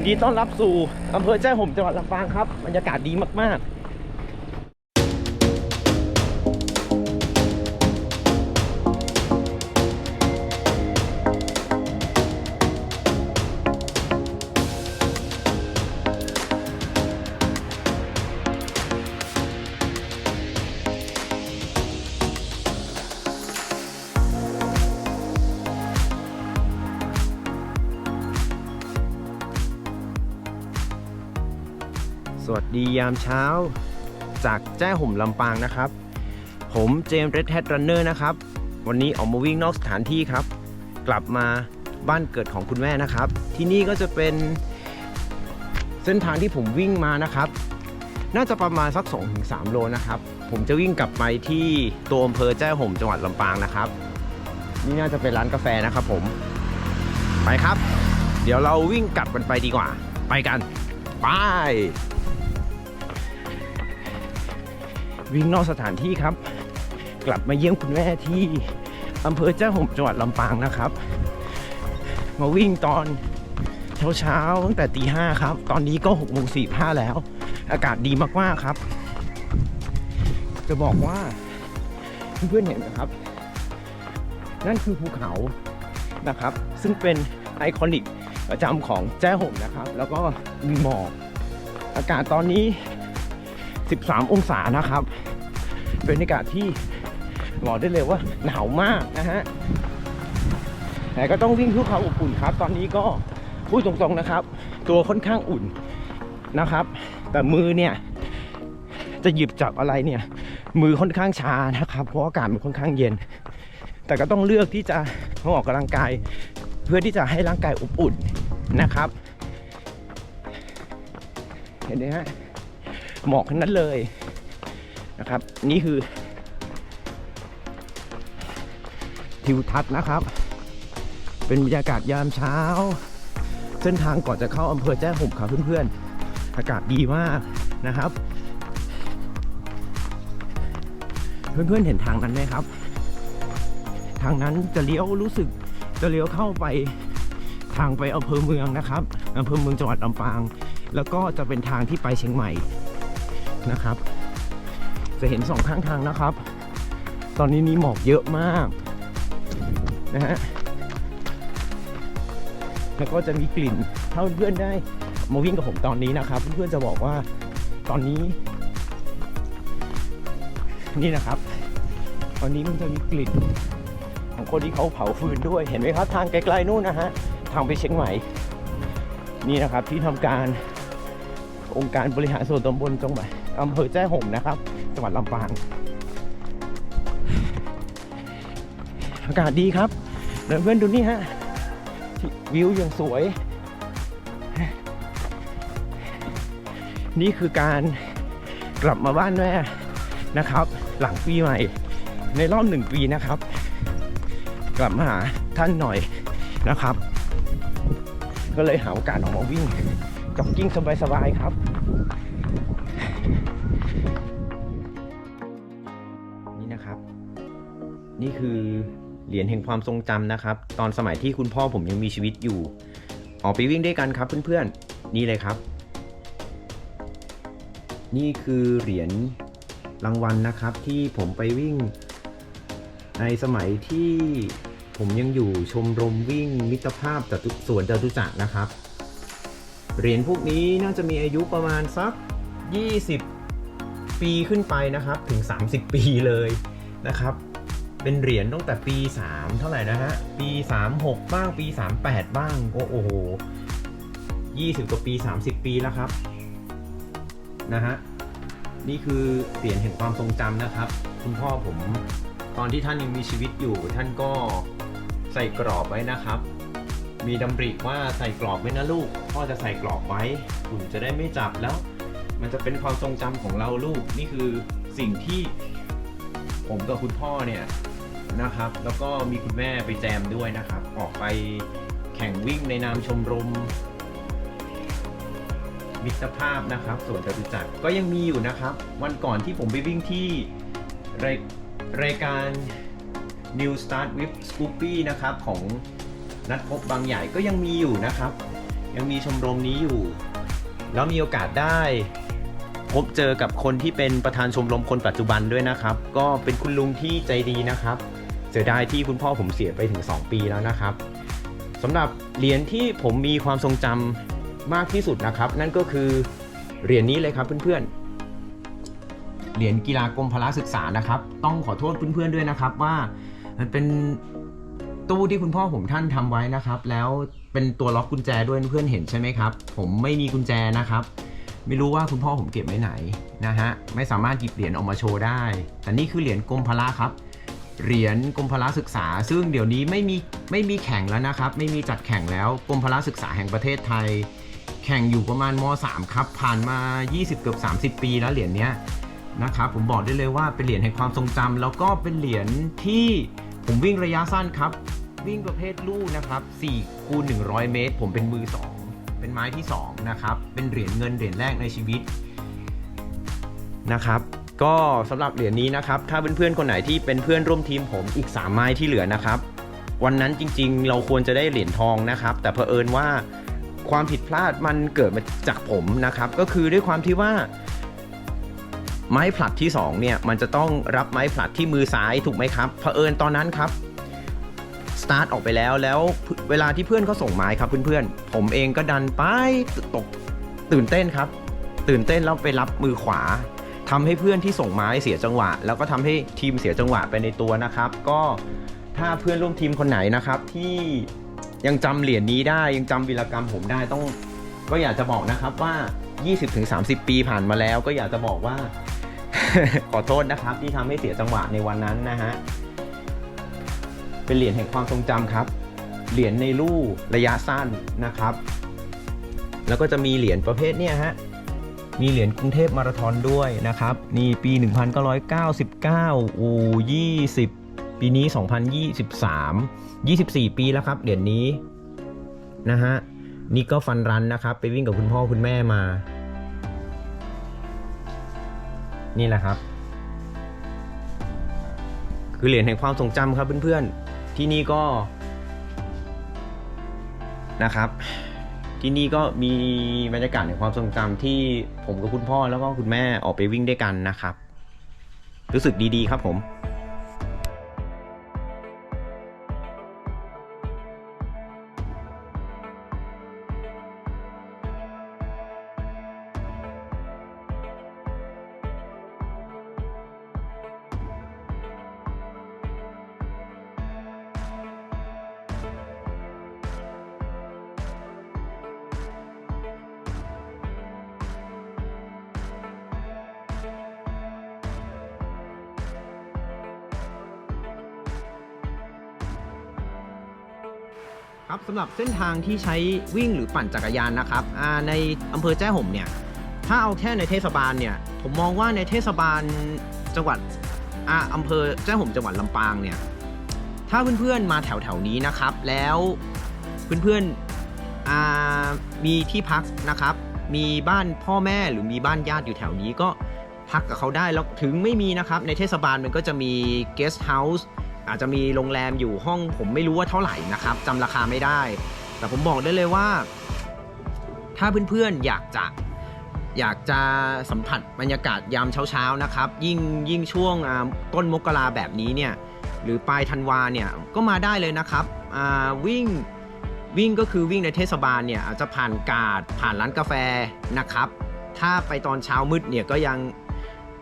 ยินดีต้อนรับสู่อำเภอแจ้ห่มจังหวัดลำปางครับบรรยากาศดีมากๆ ดียามเช้า จากแจ้ห่มลำปางนะครับ ผมเจมส์เรดแฮดรันเนอร์นะครับ วันนี้ออกมาวิ่งนอกสถานที่ครับ กลับมาบ้านเกิดของคุณแม่นะครับ ที่นี่ก็จะเป็นเส้นทางที่ผมวิ่งมานะครับ น่าจะประมาณสัก 2-3 โลนะครับ ผมจะวิ่งกลับไปที่ตัวอำเภอแจ้ห่มจังหวัดลำปางนะครับ นี่น่าจะเป็นร้านกาแฟนะครับผมไปครับ เดี๋ยวเราวิ่งกลับกันไปดีกว่า ไปกัน ไป วิ่งนอกสถานที่ครับ กลับมาเยี่ยมคุณแม่ที่อำเภอเจ้าห่มจังหวัดลำปางนะครับ มาวิ่งตอนเช้าๆตั้งแต่ตีห้าครับ ตอนนี้ก็หกโมงสี่ห้าแล้ว อากาศดีมากๆครับ จะบอกว่าเพื่อนๆเห็นนะครับ นั่นคือภูเขานะครับ ซึ่งเป็นไอคอนิกประจำของแจ้ห่มนะครับ แล้วก็มีหมอกอากาศตอนนี้ 13 องศานะครับ เป็นอากาศที่บอกได้เลยว่าหนาวมากนะฮะแต่ก็ต้องวิ่งเพื่อความอบอุ่นครับ ตอนนี้ก็พูดตรงๆนะครับ ตัวค่อนข้างอุ่นนะครับ แต่มือเนี่ยจะหยิบจับอะไรเนี่ย มือค่อนข้างชานะครับ เพราะอากาศมันค่อนข้างเย็น แต่ก็ต้องเลือกที่จะออกกำลังกาย เพื่อที่จะให้ร่างกายอบอุ่นนะครับ เห็นไหมฮะ หมอกทั้งนั้นเลยนะครับ นี่คือ ทิวทัศน์นะครับ เป็นบรรยากาศยามเช้า เส้นทางก่อนจะเข้าอำเภอแจ้ห่มครับเพื่อนๆ อากาศดีมากนะครับ เพื่อนๆเห็นทางนั้นไหมครับ ทางนั้นจะเลี้ยวรู้สึกจะเลี้ยวเข้าไปทางไปอำเภอเมืองนะครับอำเภอเมืองจังหวัดลำปาง แล้วก็จะเป็นทางที่ไปเชียงใหม่ นะครับ จะเห็นสองข้างทางนะครับ ตอนนี้มีหมอกเยอะมากนะฮะแล้วก็จะมีกลิ่นถ้าเพื่อนได้มาวิ่งกับผมตอนนี้นะครับ เพื่อนๆจะบอกว่าตอนนี้ นี่นะครับ ตอนนี้มันจะมีกลิ่นของคนที่เขาเผาฟืนด้วยเห็นไหมครับ ทางไกลๆนู่นนะฮะทางไปเชียงใหม่ นี่นะครับที่ทำการองค์การบริหารส่วนตำบลจังหวัด อำเภอแจ้ห่มนะครับ จังหวัดลำปาง อากาศดีครับเดี๋ยวเพื่อนดูนี่ฮะ วิวย่างสวย นี่คือการกลับมาบ้านแม่นะครับ หลังปีใหม่ ในรอบหนึ่งปีนะครับ กลับมาหาท่านหน่อยนะครับ ก็เลยหาโอกาสออกมาวิ่งจ็อกกิ้งสบายๆครับ นี่คือเหรียญแห่งความทรงจำนะครับ ตอนสมัยที่คุณพ่อผมยังมีชีวิตอยู่ ออกไปวิ่งด้วยกันครับเพื่อนๆ นี่เลยครับ นี่คือเหรียญรางวัลนะครับที่ผมไปวิ่ง ในสมัยที่ผมยังอยู่ชมรมวิ่งมิตรภาพจตุสวนจตุจักรนะครับ เหรียญพวกนี้น่าจะมีอายุประมาณสัก 20 ปีขึ้นไปนะครับถึง 30 ปีเลยนะครับ เป็นเหรียญตั้งแต่ปี 3 เท่าไหร่นะฮะ ปี 36 บ้าง ปี 38 บ้างโอ้โอ้โห20 กว่าปี 30 ปีแล้วครับ นะฮะ นี่คือเหรียญแห่งความทรงจำนะครับ คุณพ่อผม ตอนที่ท่านยังมีชีวิตอยู่ ท่านก็ใส่กรอบไว้นะครับ มีดำริว่าใส่กรอบไว้นะลูก พ่อจะใส่กรอบไว้ฝุ่นจะได้ไม่จับแล้ว มันจะเป็นความทรงจำของเราลูก นี่คือสิ่งที่ผมกับคุณพ่อเนี่ย นะครับ แล้วก็มีคุณแม่ไปแจมด้วยนะครับ ออกไปแข่งวิ่งในนามชมรม มิตรภาพนะครับส่วนจตุจักรก็ยังมีอยู่นะครับ วันก่อนที่ผมไปวิ่งที่รายรายการ New Start with Scoopy นะครับ ของนัดพบบางใหญ่ก็ยังมีอยู่นะครับ ยังมีชมรมนี้อยู่ แล้วมีโอกาสได้พบเจอกับคนที่เป็นประธานชมรมคนปัจจุบันด้วยนะครับ ก็เป็นคุณลุงที่ใจดีนะครับ เสียดายที่คุณพ่อผมเสียไปถึง 2 ปีแล้วนะครับสำหรับเหรียญที่ผมมีความทรงจำมากที่สุดนะครับ นั่นก็คือเหรียญนี้เลยครับเพื่อนๆ เหรียญกีฬากรมพละศึกษานะครับ ต้องขอโทษเพื่อนๆด้วยนะครับว่ามันเป็นตู้ที่คุณพ่อผมท่านทำไว้นะครับ แล้วเป็นตัวล็อกกุญแจด้วยเพื่อนเห็นใช่ไหมครับ ผมไม่มีกุญแจนะครับ ไม่รู้ว่าคุณพ่อผมเก็บไว้ไหนนะฮะไม่สามารถหยิบเหรียญออกมาโชว์ได้ แต่นี่คือเหรียญกรมพละครับ เหรียญกรมพละศึกษา ซึ่งเดี๋ยวนี้ไม่มีไม่มีแข่งแล้วนะครับ ไม่มีจัดแข่งแล้วกรมพละศึกษาแห่งประเทศไทย แข่งอยู่ประมาณม .3 ครับ ผ่านมา 20 เกือบ 30 ปีแล้วเหรียญเนี้ยนะครับผมบอกได้เลยว่าเป็นเหรียญแห่งความทรงจำแล้วก็เป็นเหรียญที่ผมวิ่งระยะสั้นครับ วิ่งประเภทลู่นะครับ4คูณ100 เมตร ผมเป็นมือ 2 เป็นไม้ที่2นะครับเป็นเหรียญเงินเหรียญแรกในชีวิตนะครับ ก็สำหรับเหรียญนี้นะครับถ้าเพื่อนๆคนไหนที่เป็นเพื่อนร่วมทีมผมอีก 3 ไม้ที่เหลือนะครับ วันนั้นจริงๆ เราควรจะได้เหรียญทองนะครับ แต่เผอิญว่าความผิดพลาดมันเกิดมาจากผมนะครับ ก็คือด้วยความที่ว่าไม้ผลัดที่2เนี่ยมันจะต้องรับไม้ผลัดที่มือซ้ายถูกไหมครับเผอิญตอนนั้นครับสตาร์ทออกไปแล้วแล้วเวลาที่เพื่อนเขาส่งไม้ครับเพื่อนๆ ผมเองก็ดันไปตกตื่นเต้นครับ ตื่นเต้นแล้วไปรับมือขวา ทำให้เพื่อนที่ส่งไม้เสียจังหวะ แล้วก็ทำให้ทีมเสียจังหวะไปในตัวนะครับ ก็ถ้าเพื่อนร่วมทีมคนไหนนะครับ ที่ยังจำเหรียญนี้ได้ยังจำวีรกรรมผมได้ต้อง ก็อยากจะบอกนะครับว่า 20-30 ปีผ่านมาแล้ว ก็อยากจะบอกว่า ขอโทษนะครับ ที่ทำให้เสียจังหวะในวันนั้นนะฮะเป็นเหรียญแห่งความทรงจำครับ เหรียญในลู่ระยะสั้นนะครับ แล้วก็จะมีเหรียญประเภทเนี่ยฮะ มีเหรียญกรุงเทพมาราธอนด้วยนะครับ นี่ปี 1999 โอ้20 ปีนี้ 2023 24 ปีแล้วครับ เหรียญนี้นะฮะ นี่ก็ฟันรันนะครับ ไปวิ่งกับคุณพ่อคุณแม่มา นี่แหละครับ คือเหรียญแห่งความทรงจำครับเพื่อนๆ ที่นี่ก็นะครับ ที่นี่ก็มีบรรยากาศแห่งความทรงจำที่ผมกับคุณพ่อแล้วก็คุณแม่ออกไปวิ่งด้วยกันนะครับ รู้สึกดีๆครับผม เส้นทางที่ใช้วิ่งหรือปั่นจักรยานนะครับในอำเภอแจ้ห่มเนี่ยถ้าเอาแค่ในเทศบาลเนี่ยผมมองว่าในเทศบาลจังหวัดอาอำเภอแจ้ห่มจังหวัดลำปางเนี่ยถ้าเพื่อนๆมาแถวๆนี้นะครับ แล้วเพื่อนๆมีที่พักนะครับ มีบ้านพ่อแม่หรือมีบ้านญาติอยู่แถวนี้ก็พักกับเขาได้แล้วถึงไม่มีนะครับ ในเทศบาลมันก็จะมี guest house อาจจะมีโรงแรมอยู่ห้องผมไม่รู้ว่าเท่าไหร่นะครับจำราคาไม่ได้ แต่ผมบอกได้เลยว่า ถ้าเพื่อนๆอยากจะอยากจะสัมผัสบรรยากาศยามเช้าๆนะครับ ยิ่งยิ่งช่วงต้นมกราแบบนี้เนี่ยหรือปลายธันวาเนี่ยก็มาได้เลยนะครับวิ่งวิ่งก็คือวิ่งในเทศบาลเนี่ยอาจจะผ่านกาดผ่านร้านกาแฟนะครับ ถ้าไปตอนเช้ามืดเนี่ยก็ยัง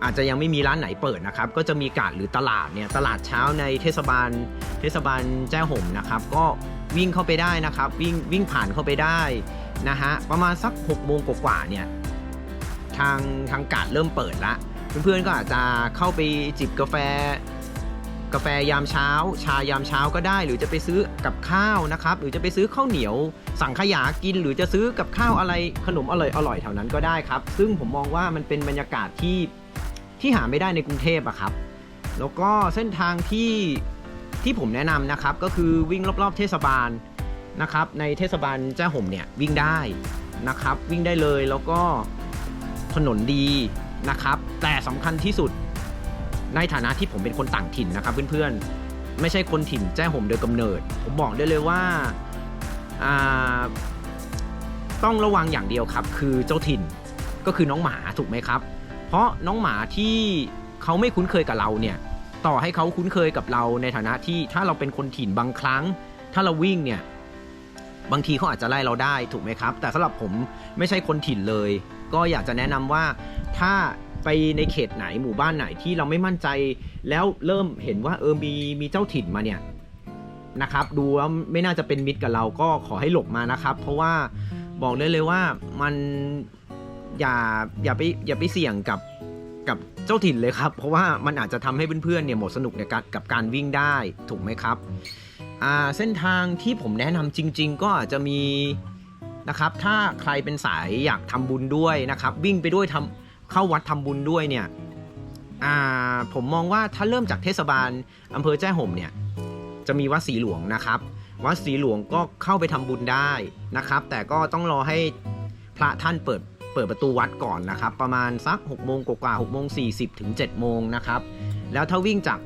อาจจะยังไม่มีร้านไหนเปิดนะครับ ก็จะมีกาดหรือตลาดเนี่ยตลาดเช้าในเทศบาล เทศบาลแจ้ห่มนะครับ ก็วิ่งเข้าไปได้นะครับ วิ่งวิ่งผ่านเข้าไปได้นะฮะประมาณสัก6โมงกว่าเนี่ยทางทางกาดเริ่มเปิดละเพื่อนๆก็อาจจะเข้าไปจิบกาแฟ กาแฟยามเช้า ชายามเช้าก็ได้ หรือจะไปซื้อกับข้าวนะครับ หรือจะไปซื้อข้าวเหนียว สั่งขยากิน หรือจะซื้อกับข้าวอะไรขนมอร่อยอร่อยแถวนั้นก็ได้ครับ ซึ่งผมมองว่ามันเป็นบรรยากาศที่ ที่หาไม่ได้ในกรุงเทพอะครับ แล้วก็เส้นทางที่ที่ผมแนะนำนะครับ ก็คือวิ่งรอบๆเทศบาลนะครับ ในเทศบาลแจ้ห่มเนี่ยวิ่งได้นะครับ วิ่งได้เลยแล้วก็ถนนดีนะครับ แต่สำคัญที่สุดในฐานะที่ผมเป็นคนต่างถิ่นนะครับเพื่อนๆ ไม่ใช่คนถิ่นแจ้ห่มโดยกำเนิด ผมบอกได้เลยว่าอ่าต้องระวังอย่างเดียวครับ คือเจ้าถิ่นก็คือน้องหมาถูกไหมครับ เพราะน้องหมาที่เขาไม่คุ้นเคยกับเราเนี่ย ต่อให้เขาคุ้นเคยกับเราในฐานะที่ถ้าเราเป็นคนถิ่นบางครั้ง ถ้าเราวิ่งเนี่ย บางทีเขาอาจจะไล่เราได้ถูกไหมครับ แต่สำหรับผมไม่ใช่คนถิ่นเลย ก็อยากจะแนะนำว่าถ้าไปในเขตไหนหมู่บ้านไหนที่เราไม่มั่นใจ แล้วเริ่มเห็นว่าเออมีมีเจ้าถิ่นมาเนี่ยนะครับ ดูแล้วไม่น่าจะเป็นมิตรกับเราก็ขอให้หลบมานะครับ เพราะว่าบอกเลยเลยว่ามัน อย่าอย่าไปอย่าไปเสี่ยงกับกับเจ้าถิ่นเลยครับ เพราะว่ามันอาจจะทำให้เพื่อนๆเนี่ยหมดสนุกในการกับการวิ่งได้ถูกไหมครับอ่าเส้นทางที่ผมแนะนำจริง ๆ ก็อาจจะมีนะครับ ถ้าใครเป็นสายอยากทำบุญด้วยนะครับ วิ่งไปด้วยทำเข้าวัดทำบุญด้วยเนี่ยอ่าผมมองว่าถ้าเริ่มจากเทศบาลอำเภอแจ้ห่มเนี่ยจะมีวัดสีหลวงนะครับ วัดสีหลวงก็เข้าไปทำบุญได้นะครับ แต่ก็ต้องรอให้พระท่านเปิด ปิดประตูวัดก่อนนะครับ ประมาณสัก6โมงกว่าๆ6โมง40 ถึง 7 โมงนะครับ แล้วถ้าวิ่งจาก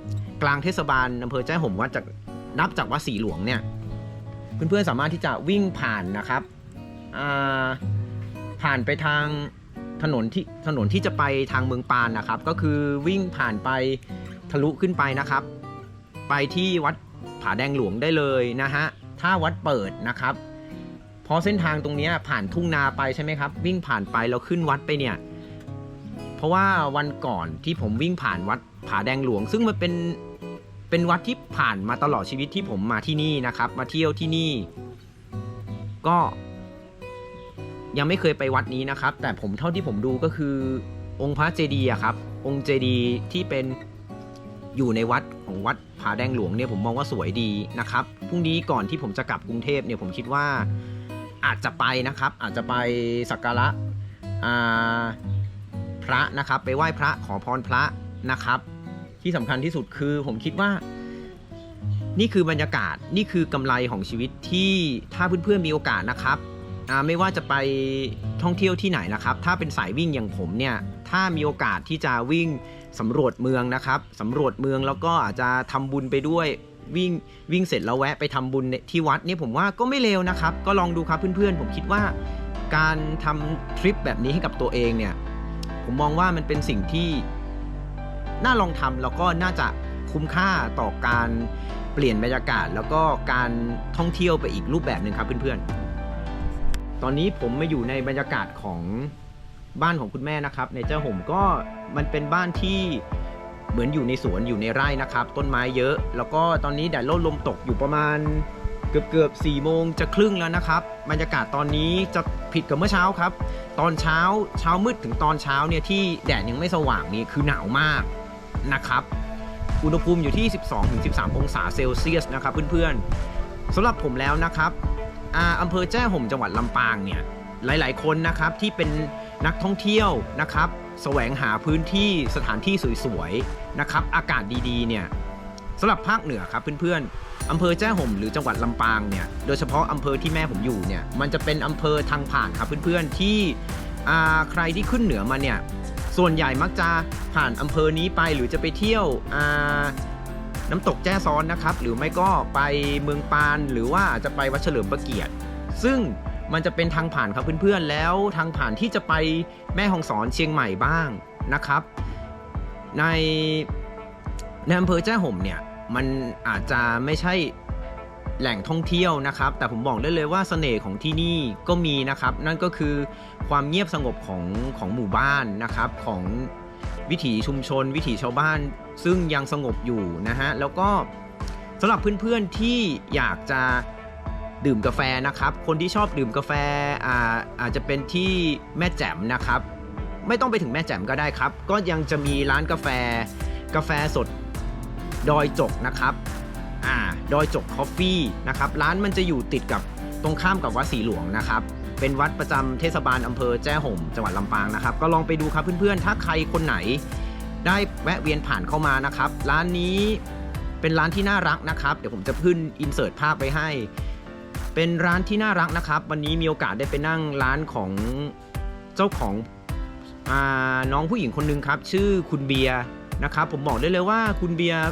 กลางเทศบาลอำเภอแจ้ห่มวัดจากนับจากวัดสีหลวงเนี่ยเพื่อนๆสามารถที่จะวิ่งผ่านนะครับผ่านไปทางถนนที่ถนนที่จะไปทางเมืองปานนะครับ ก็คือวิ่งผ่านไปทะลุขึ้นไปนะครับ ไปที่วัดผาแดงหลวงได้เลยนะฮะถ้าวัดเปิดนะครับ ราะเส้นทางตรงนี้ผ่านทุ่งนาไปใช่ไหมครับ วิ่งผ่านไปแล้วขึ้นวัดไปเนี่ย เพราะว่าวันก่อนที่ผมวิ่งผ่านวัดผาแดงหลวง ซึ่งมันเป็นเป็นวัดที่ผ่านมาตลอดชีวิตที่ผมมาที่นี่นะครับ มาเที่ยวที่นี่ ก็ ยังไม่เคยไปวัดนี้นะครับ แต่ผมเท่าที่ผมดูก็คือ องค์พระเจดีย์ครับ องค์เจดีย์ที่เป็นอยู่ในวัดของวัดผาแดงหลวงเนี่ยผมมองว่าสวยดีนะครับพรุ่งนี้ก่อนที่ผมจะกลับกรุงเทพเนี่ยผมคิดว่า อาจจะไปนะครับ อาจจะไปสักการะพระนะครับ ไปไหว้พระขอพรพระนะครับ ที่สำคัญที่สุดคือผมคิดว่า นี่คือบรรยากาศนี่คือกำไรของชีวิตที่ถ้าเพื่อนๆมีโอกาสนะครับไม่ว่าจะไปท่องเที่ยวที่ไหนนะครับ ถ้าเป็นสายวิ่งอย่างผมเนี่ย ถ้ามีโอกาสที่จะวิ่งสำรวจเมืองนะครับสำรวจเมืองแล้วก็อาจจะทำบุญไปด้วย วิ่งวิ่งเสร็จแล้วแวะไปทำบุญที่วัดเนี่ยผมว่าก็ไม่เลวนะครับ ก็ลองดูครับเพื่อนๆ ผมคิดว่า การทำทริปแบบนี้ให้กับตัวเองเนี่ย ผมมองว่ามันเป็นสิ่งที่น่าลองทำแล้วก็น่าจะคุ้มค่าต่อการเปลี่ยนบรรยากาศ แล้วก็การท่องเที่ยวไปอีกรูปแบบหนึ่งครับเพื่อนๆ ตอนนี้ผมมาอยู่ในบรรยากาศของบ้านของคุณแม่นะครับ ในเจ้าห่มก็มันเป็นบ้านที่ เหมือนอยู่ในสวนอยู่ในไร่นะครับ ต้นไม้เยอะ แล้วก็ตอนนี้แดดร่มลมตกอยู่ประมาณเกือบเกือบสี่โมงจะครึ่งแล้วนะครับบรรยากาศตอนนี้จะผิดกับเมื่อเช้าครับ ตอนเช้าเช้ามืดถึงตอนเช้าเนี่ยที่แดดยังไม่สว่างนี่คือหนาวมากนะครับ อุณหภูมิอยู่ที่ 12-13 องศาเซลเซียสนะครับเพื่อนๆสำหรับผมแล้วนะครับอาอำเภอแจ้ห่มจังหวัดลำปางเนี่ยหลายๆ คนนะครับที่เป็นนักท่องเที่ยวนะครับ แสวงหาพื้นที่สถานที่สวยๆนะครับอากาศดีๆเนี่ยสำหรับภาคเหนือครับเพื่อนๆอำเภอแจ้ห่มหรือจังหวัดลำปางเนี่ยโดยเฉพาะอำเภอที่แม่ผมอยู่เนี่ยมันจะเป็นอำเภอทางผ่านครับเพื่อนๆที่ใครที่ขึ้นเหนือมาเนี่ยส่วนใหญ่มักจะผ่านอำเภอนี้ไปหรือจะไปเที่ยวน้ำตกแจ้ซ้อนนะครับ หรือไม่ก็ไปเมืองปาน หรือว่าจะไปวัดเฉลิมพระเกียรติ ซึ่ง มันจะเป็นทางผ่านครับเพื่อนๆ แล้วทางผ่านที่จะไปแม่ฮองสอนเชียงใหม่บ้างนะครับ ในในอำเภอแจ้ห่มเนี่ยมันอาจจะไม่ใช่แหล่งท่องเที่ยวนะครับ แต่ผมบอกได้เลยว่าเสน่ห์ของที่นี่ก็มีนะครับ นั่นก็คือความเงียบสงบของของหมู่บ้านนะครับของวิถีชุมชน วิถีชาวบ้าน ซึ่งยังสงบอยู่นะฮะแล้วก็สำหรับเพื่อนๆที่อยากจะ ดื่มกาแฟนะครับ คนที่ชอบดื่มกาแฟอาอาจจะเป็นที่แม่แจ่มนะครับ ไม่ต้องไปถึงแม่แจ่มก็ได้ครับ ก็ยังจะมีร้านกาแฟ กาแฟสดดอยจกนะครับอ่าดอยจกคอฟฟี่นะครับ ร้านมันจะอยู่ติดกับตรงข้ามกับวัดสีหลวงนะครับ เป็นวัดประจำเทศบาลอำเภอแจ้ห่มจังหวัดลำปางนะครับ ก็ลองไปดูครับเพื่อนๆ ถ้าใครคนไหน ได้แวะเวียนผ่านเข้ามานะครับ ร้านนี้เป็นร้านที่น่ารักนะครับ เดี๋ยวผมจะขึ้นอินเสิร์ตภาพไว้ให้ เป็นร้านที่น่ารักนะครับ วันนี้มีโอกาสได้ไปนั่งร้านของเจ้าของอน้องผู้หญิงคนหนึงครับ ชื่อคุณเบียร์นะครับ ผมบอกได้เลยว่าคุณเบียร์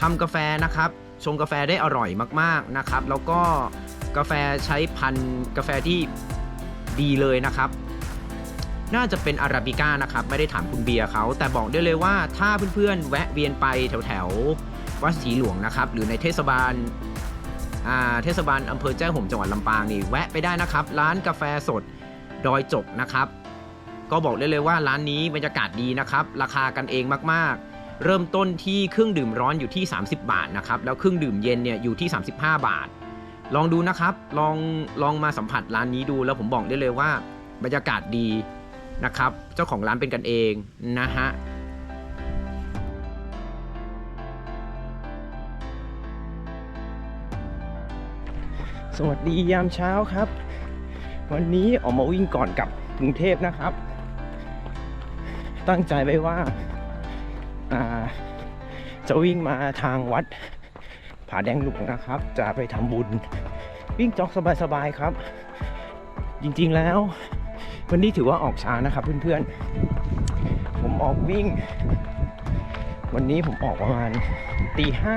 ทำกาแฟนะครับ ชงกาแฟได้อร่อยมากๆนะครับ แล้วก็กาแฟใช้พันธุ์กาแฟที่ดีเลยนะครับ น่าจะเป็นอาราบิก้านะครับ ไม่ได้ถามคุณเบียร์เขา แต่บอกได้เลยว่าถ้าเพื่อนๆแวะเวียนไปแถวแถวๆวัดศรีหลวงนะครับ หรือในเทศบาล เทศบาลอำเภอแจ้ห่มจังหวัดลำปางนี่แวะไปได้นะครับ ร้านกาแฟสดดอยจกนะครับ ก็บอกได้เลยว่าร้านนี้บรรยากาศดีนะครับ ราคากันเองมากๆ เริ่มต้นที่เครื่องดื่มร้อนอยู่ที่ 30 บาทนะครับ แล้วเครื่องดื่มเย็นเนี่ยอยู่ที่ 35 บาท ลองดูนะครับ ลองลองมาสัมผัสร้านนี้ดู แล้วผมบอกได้เลยว่า บรรยากาศดีนะครับ เจ้าของร้านเป็นกันเองนะฮะ สวัสดียามเช้าครับ วันนี้ออกมาวิ่งก่อนกับกรุงเทพนะครับ ตั้งใจไว้ว่าาจะวิ่งมาทางวัดผาแดงหลวงนะครับ จะไปทำบุญ วิ่งจ็อกสบายๆครับ จริงๆแล้ว วันนี้ถือว่าออกช้านะครับเพื่อนๆ ผมออกวิ่ง วันนี้ผมออกประมาณตีห้า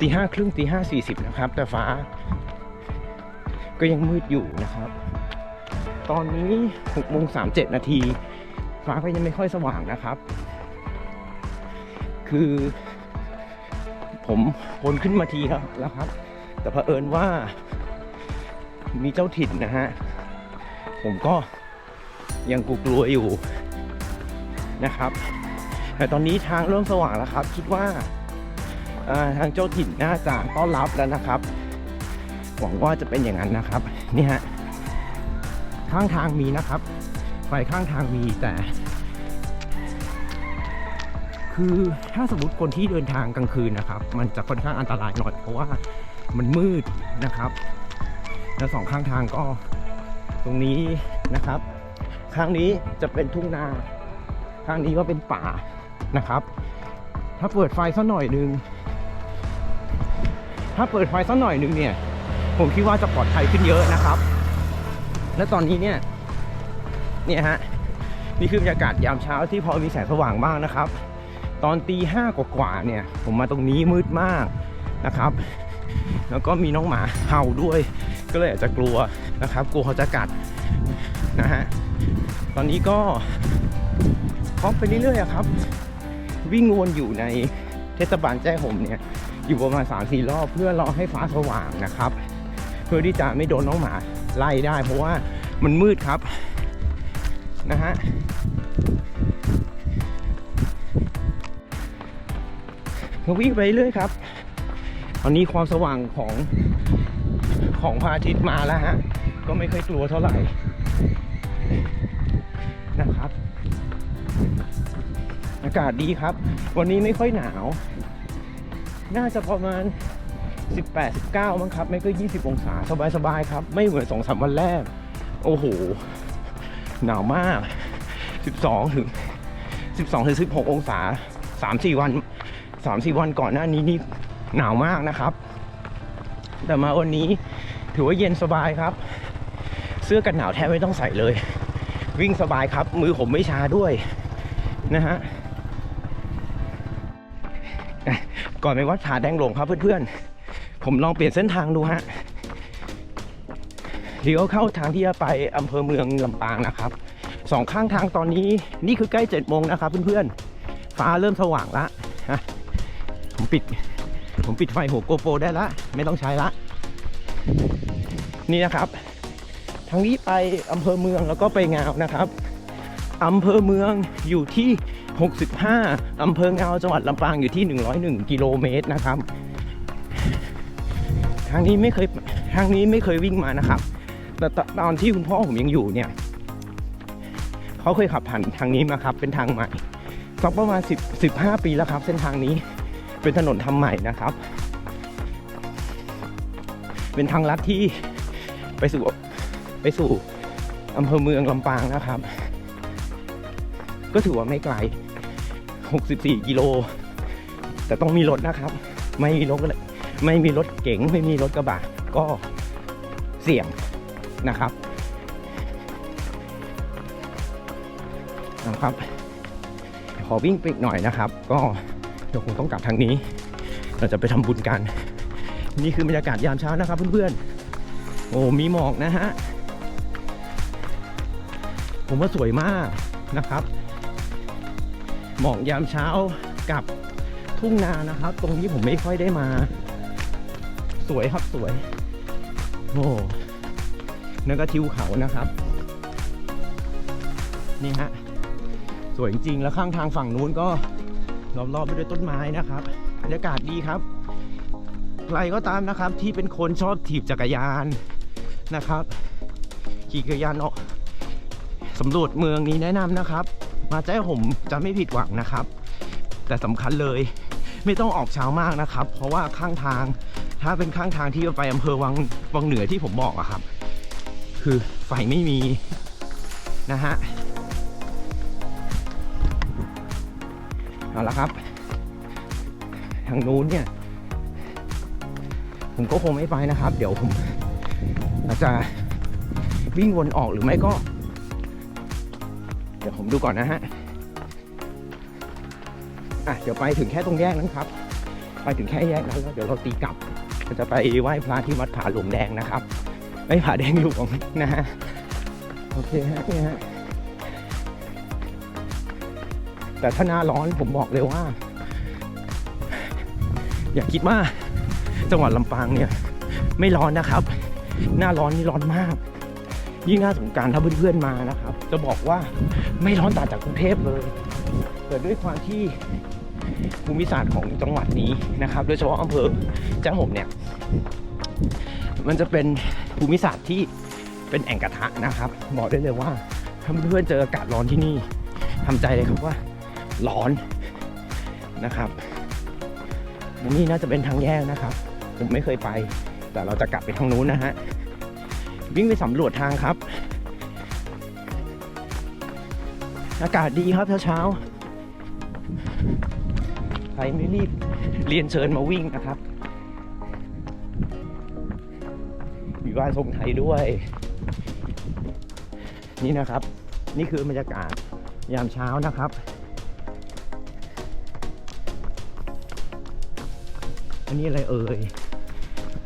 ตีห้าครึ่งตีห้าสี่สิบนะครับ แต่ฟ้า ก็ยังมืดอยู่นะครับ ตอนนี้6โมง37 นาที ฟ้าก็ยังไม่ค่อยสว่างนะครับ คือผมพ้นขึ้นมาทีแล้วแล้วครับ แต่เผอิญว่ามีเจ้าถิ่นนะฮะ ผมก็ยังกลัวๆอยู่นะครับ แต่ตอนนี้ทางเริ่มสว่างแล้วครับ คิดว่าอ่าทางเจ้าถิ่นน่าจะต้อนรับแล้วนะครับ หวังว่าจะเป็นอย่างนั้นนะครับนี่ฮะข้างทางมีนะครับไฟข้างทางมีแต่ คือถ้าสมมติคนที่เดินทางกลางคืนนะครับ มันจะค่อนข้างอันตรายหน่อยเพราะว่ามันมืดนะครับแล้วสองข้างทางก็ตรงนี้นะครับ ข้างนี้จะเป็นทุ่งนา ข้างนี้ก็เป็นป่านะครับ ถ้าเปิดไฟสักหน่อยหนึง ถ้าเปิดไฟสักหน่อยหนึงเนี่ย ผมคิดว่าจะปลอดภัยขึ้นเยอะนะครับ และตอนนี้เนี่ยเนี่ยฮะนี่คือบรรยากาศยามเช้าที่พอมีแสงสว่างบ้างนะครับ ตอนตีห้ากว่าๆเนี่ยผมมาตรงนี้มืดมากนะครับ แล้วก็มีน้องหมาเห่าด้วย ก็เลยอาจจะกลัวนะครับ กลัวเขาจะกัดนะฮะตอนนี้ก็พร้อมไปเรื่อยๆครับ วิ่งวนอยู่ในเทศบาลแจ้ห่มเนี่ยอยู่ประมาณ3ามสี่รอบเพื่อรอให้ฟ้าสว่างนะครับ พื่อที่จะไม่โดนน้องหมาไล่ได้ เพราะว่ามันมืดครับนะฮะก็วิ่งไปเรื่อยครับ ตอนนี้ความสว่างของของพระอาทิตย์มาแล้วฮะ ก็ไม่ค่อยกลัวเท่าไหร่นะครับ อากาศดีครับ วันนี้ไม่ค่อยหนาว น่าจะประมาณ 18 19มั้งครับ ไม่ก็ 20 องศาสบายๆครับ ไม่เหมือนสองสามวันแรก โอ้โห หนาวมาก 12 ถึง 12 ถึง 16 องศา 3-4 วัน 3-4 วันก่อนหน้านี้นี่หนาวมากนะครับ แต่มาวันนี้ถือว่าเย็นสบายครับ เสื้อกันหนาวแทบไม่ต้องใส่เลย วิ่งสบายครับ มือผมไม่ชาด้วยนะฮะก่อนไปวัดผาแดงหลวงครับเพื่อนๆ ผมลองเปลี่ยนเส้นทางดูฮะเลี้ยวเข้าทางที่จะไปอำเภอเมืองลำปางนะครับสองข้างทางตอนนี้นี่คือใกล้เจ็ดโมงนะครับเพื่อนๆฟ้าเริ่มสว่างละผมปิด ผมปิดไฟหัวโกโปรได้ละ ไม่ต้องใช้ละ นี่นะครับ ทางนี้ไปอำเภอเมืองแล้วก็ไปงาวนะครับอำเภอเมืองอยู่ที่ 65อำเภองาวจังหวัดลำปางอยู่ที่ 101 กิโลเมตรนะครับ ทางนี้ไม่เคยทางนี้ไม่เคยวิ่งมานะครับ แต่ตอนที่คุณพ่อผมยังอยู่เนี่ยเขาเคยขับผ่านทางนี้มาครับ เป็นทางใหม่สักประมาณ10 15 ปีแล้วครับ เส้นทางนี้เป็นถนนทำใหม่นะครับ เป็นทางลัดที่ไปสู่ไปสู่อำเภอเมืองลำปางนะครับ ก็ถือว่าไม่ไกล 64 กิโล แต่ต้องมีรถนะครับ ไม่มีรถก็เลย ไม่มีรถเก๋งไม่มีรถกระบะก็เสี่ยงนะครับนะครับ ขอวิ่งไปอีกหน่อยนะครับ ก็เดี๋ยวคงต้องกลับทางนี้ เราจะไปทำบุญกัน นี่คือบรรยากาศยามเช้านะครับเพื่อนๆ โอ้มีหมอกนะฮะ ผมว่าสวยมากนะครับ หมอกยามเช้ากับทุ่งนานะครับ ตรงนี้ผมไม่ค่อยได้มา สวยครับสวย โอ้นั่นก็ทิวเขานะครับ นี่ฮะ สวยจริงๆ แล้วข้างทางฝั่งนู้นก็ล้อมรอบไปด้วยต้นไม้นะครับบรรยากาศดีครับ ใครก็ตามนะครับที่เป็นคนชอบถีบจักรยานนะครับ ขี่จักรยานออกสำรวจเมืองนี้แนะนำนะครับ มาแจ้ผมจะไม่ผิดหวังนะครับ แต่สำคัญเลยไม่ต้องออกเช้ามากนะครับ เพราะว่าข้างทาง ถ้าเป็นข้างทางที่ไปอำเภอวังวังเหนือที่ผมบอกอะครับ คือไฟไม่มีนะฮะเอาละครับ ทางนู้นเนี่ย ผมก็คงไม่ไปนะครับ เดี๋ยวผมอาจจะวิ่งวนออกหรือไม่ก็ เดี๋ยวผมดูก่อนนะฮะอะเดี๋ยวไปถึงแค่ตรงแยกนั้นครับ ไปถึงแค่แยกนั้นแล้วเดี๋ยวเราตีกลับ จะไปไหว้พระที่วัดผาหลวงแดงนะครับไม่ผาแดงหลวงนะฮะโอเคฮะนี่ฮะแต่ถ้าหน้าร้อนผมบอกเลยว่า อย่าคิดว่าจังหวัดลำปางเนี่ย ไม่ร้อนนะครับ หน้าร้อนนี่ร้อนมาก ยิ่งหน้าสงการถ้าเพื่อนๆมานะครับ จะบอกว่าไม่ร้อนต่างจากกรุงเทพเลยแต่ด้วยความที่ภูมิศาสตร์ของจังหวัดนี้นะครับ โดยเฉพาะอำเภอจ้าห่มเนี่ย มันจะเป็นภูมิศาสตร์ที่เป็นแอ่งกระทะนะครับ บอกได้เลยว่าถ้าเพื่อนเจออากาศร้อนที่นี่ทำใจเลยครับว่าร้อนนะครับนนี่น่าจะเป็นทางแยกนะครับ ผมไม่เคยไป แต่เราจะกลับไปทางนู้นนะฮะวิ่งไปสำรวจทางครับ อากาศดีครับเช้าๆใครไม่รีบเรียนเชิญมาวิ่งนะครับ มีบ้านทรงไทยด้วย นี่นะครับ นี่คือบรรยากาศยามเช้านะครับอันนี้อะไรเอ่ย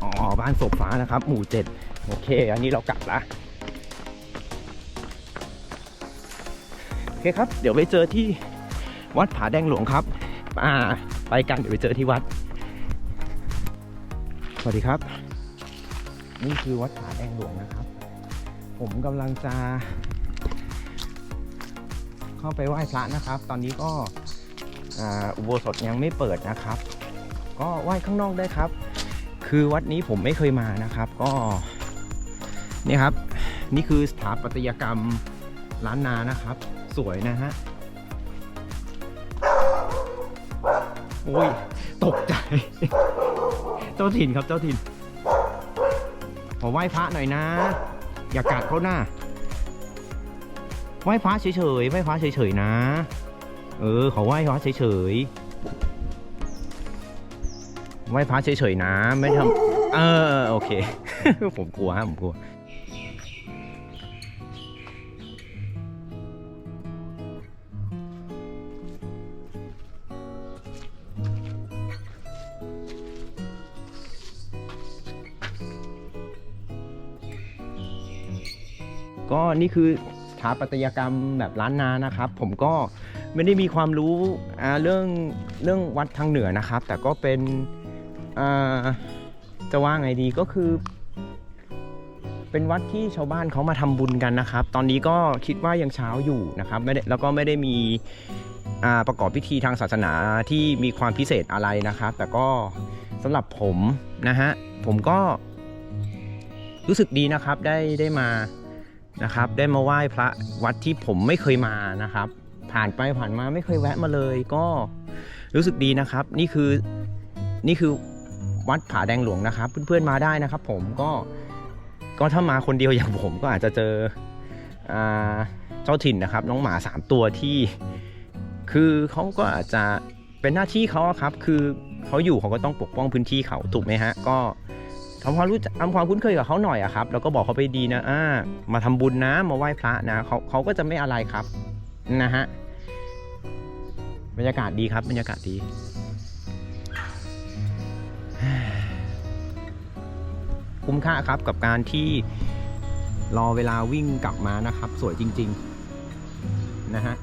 อ๋อ บ้านศพฟ้านะครับ หมู่เจ็ดโอเค อันนี้เรากลับละ โอเคครับ เดี๋ยวไปเจอที่วัดผาแดงหลวงครับ อ่า ไปกัน เดี๋ยวไปเจอที่วัด สวัสดีครับ นี่คือวัดผาแดงหลวงนะครับ ผมกำลังจะ เข้าไปไหว้พระนะครับ ตอนนี้ก็อุโบสถยังไม่เปิดนะครับ ก็ไหว้ข้างนอกได้ครับ คือวัดนี้ผมไม่เคยมานะครับ ก็นี่ครับ นี่คือสถาปัตยกรรมล้านนานะครับ สวยนะฮะโอ้ยตกใจ เจ้าถิ่นครับเจ้าถิ่น อไหว้พระหน่อยนะ อย่ากัดเขาหน้าไหว้พระเฉยๆไหว้พระเฉยๆนะ เออขอไหว้พระเฉยๆไหว้พระเฉยๆนะ ไม่ทำเออโอเค ผมกลัวฮะผมกลัว นี่คือสถาปัตยกรรมแบบล้านนานะครับ ผมก็ไม่ได้มีความรู้เรื่องเรื่องวัดทางเหนือนะครับ แต่ก็เป็นจะว่าไงดีก็คือ เป็นวัดที่ชาวบ้านเขามาทำบุญกันนะครับ ตอนนี้ก็คิดว่ายังเช้าอยู่นะครับไม่ได้แล้วก็ไม่ได้มีประกอบพิธีทางศาสนาที่มีความพิเศษอะไรนะครับ แต่ก็สำหรับผมนะฮะผมก็รู้สึกดีนะครับได้ได้มา นะครับ ได้มาไหว้พระวัดที่ผมไม่เคยมานะครับ ผ่านไปผ่านมาไม่เคยแวะมาเลยก็รู้สึกดีนะครับ นี่คือนี่คือวัดผาแดงหลวงนะครับ เพื่อนๆมาได้นะครับ ผมก็ก็ถ้ามาคนเดียวอย่างผมก็อาจจะเจออเจ้าถิ่นนะครับ น้องหมาสามตัวที่ คือเขาก็อาจจะเป็นหน้าที่เขาครับ คือเขาอยู่เขาก็ต้องปกป้องพื้นที่เขาถูกไหมฮะ ก็ ทำความรู้ทำความคุ้นเคยกับเขาหน่อยอะครับ แล้วก็บอกเขาไปดีนะอ่ามาทำบุญนะ มาไหว้พระนะเขาเขาก็จะไม่อะไรครับนะฮะบรรยากาศดีครับ บรรยากาศดี คุ้มค่าครับกับการที่รอเวลาวิ่งกลับมานะครับ สวยจริง ๆ นะฮะ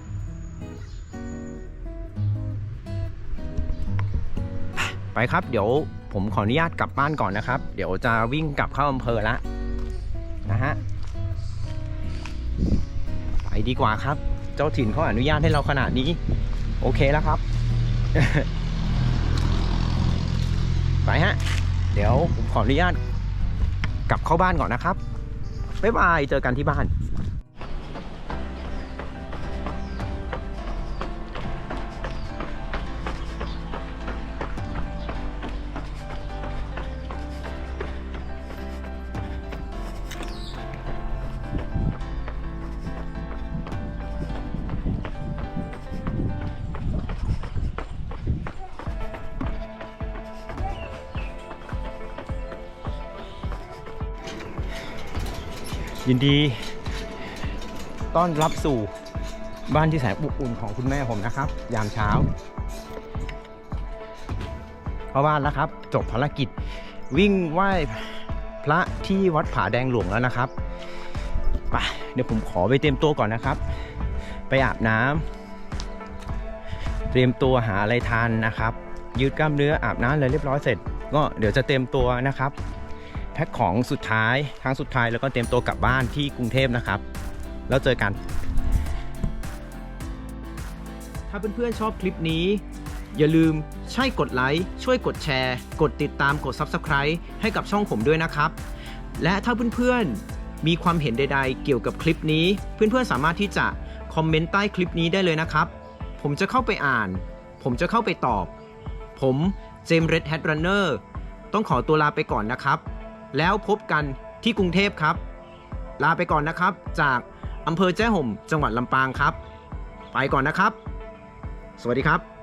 ไปครับเดี๋ยว ผมขออนุญาตกลับบ้านก่อนนะครับ เดี๋ยวจะวิ่งกลับเข้าอำเภอละนะฮะไปดีกว่าครับ เจ้าถิ่นเขาอนุญาตให้เราขนาดนี้ โอเคแล้วครับ ไปฮะ เดี๋ยวผมขออนุญาตกลับเข้าบ้านก่อนนะครับบ๊ายบายเจอกันที่บ้าน ยินดี ต้อนรับสู่บ้านที่แสนอบอุ่นของคุณแม่ผมนะครับ ยามเช้าเข้าบ้านแล้วครับ จบภารกิจวิ่งไหว้พระที่วัดผาแดงหลวงแล้วนะครับไปเดี๋ยวผมขอไปเตรียมตัวก่อนนะครับ ไปอาบน้ำเตรียมตัวหาอะไรทานนะครับ ยืดกล้ามเนื้ออาบน้ำเลยเรียบร้อยเสร็จ ก็เดี๋ยวจะเตรียมตัวนะครับ แพ็คของสุดท้ายครั้งสุดท้ายแล้วก็เตรียมตัวกลับบ้านที่กรุงเทพนะครับ แล้วเจอกัน ถ้าเพื่อนๆชอบคลิปนี้ อย่าลืมใช่กดไลค์ช่วยกดแชร์ กดติดตามกด Subscribe ให้กับช่องผมด้วยนะครับ และถ้าเพื่อนๆมีความเห็นใดๆ เกี่ยวกับคลิปนี้ เพื่อนๆสามารถที่จะคอมเมนต์ใต้คลิปนี้ได้เลยนะครับ ผมจะเข้าไปอ่าน ผมจะเข้าไปตอบ ผมเจมส์เรดแฮดรันเนอร์ต้องขอตัวลาไปก่อนนะครับ แล้วพบกันที่กรุงเทพครับ ลาไปก่อนนะครับ จากอำเภอแจ้ห่ม จังหวัดลำปางครับ ไปก่อนนะครับ สวัสดีครับ